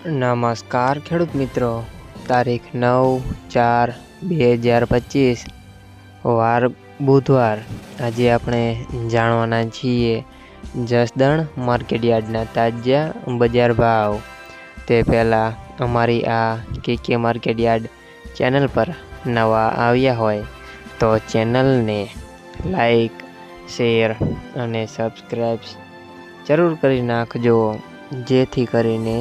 નમસ્કાર, ખેડૂત મિત્રો. તારીખ નવ ચાર બે હજાર પચીસ, વાર બુધવાર. આજે આપણે જાણવાના છીએ જસદણ માર્કેટયાર્ડના તાજા બજાર ભાવ. તે પહેલાં અમારી આ કે કે માર્કેટયાર્ડ ચેનલ પર નવા આવ્યા હોય તો ચેનલને લાઈક, શેર અને સબસ્ક્રાઈબ જરૂર કરી નાખજો, જેથી કરીને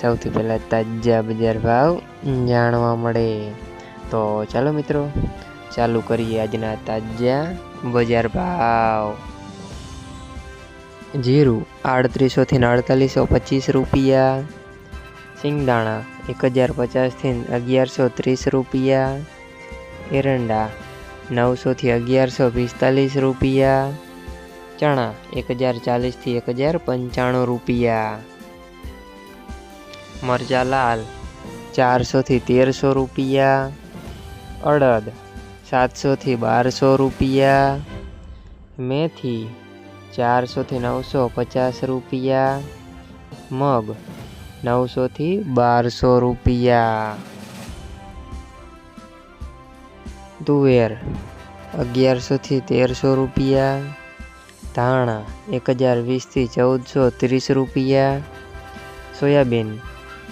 સૌથી પહેલાં તાજા બજાર ભાવ જાણવા મળે. તો ચાલો મિત્રો, ચાલુ કરીએ આજના તાજા બજાર ભાવ. જીરું આડત્રીસોથી અડતાલીસો પચીસ રૂપિયા. સિંગદાણા એક હજાર પચાસથી અગિયારસો ત્રીસ રૂપિયા. એરંડા નવસોથી અગિયારસો પિસ્તાલીસ રૂપિયા. ચણા એક હજાર ચાલીસથી એક હજાર પંચાણું રૂપિયા. મરચા લાલ ચારસોથી તેરસો રૂપિયા. અડદ, સાતસોથી બારસો રૂપિયા. મેથી, ચારસોથી નવસો પચાસ રૂપિયા. મગ, નવસોથી બારસો રૂપિયા. તુવેર, અગિયારસોથી તેરસો રૂપિયા. ધાણા, એક હજાર વીસથી ચૌદસો ત્રીસ રૂપિયા. સોયાબીન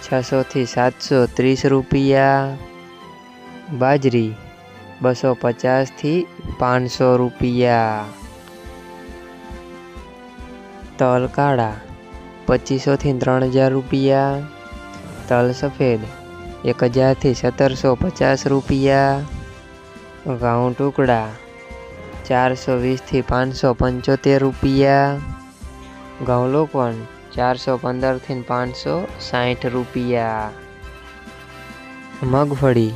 છસોથી સાતસો ત્રીસ રૂપિયા. બાજરી બસો પચાસથી પાંચસો રૂપિયા. તલ કાળા પચીસોથી ત્રણ હજાર રૂપિયા. તલ સફેદ એક હજારથી સત્તરસો પચાસ રૂપિયા. ઘઉં ટુકડા ચારસો વીસથી પાંચસો પંચોતેર રૂપિયા. ઘઉં લોકવણ ચારસો પંદરથી પાંચસો સાઠ રૂપિયા. મગફળી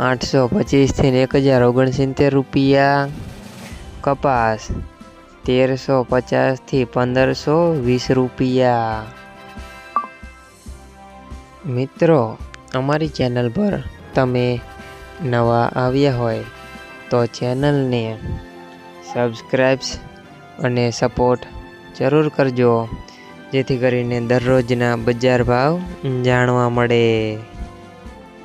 આઠસો પચીસથી એક હજાર ઓગણસિત્તેર રૂપિયા. કપાસ તેરસો પચાસથી પંદરસો વીસ રૂપિયા. મિત્રો, અમારી ચેનલ પર તમે નવા આવ્યા હોય તો ચેનલને સબસ્ક્રાઈબ્સ અને સપોર્ટ જરૂર કરજો. જેથી કરીને દરરોજના બજાર ભાવ જાણવા મળે.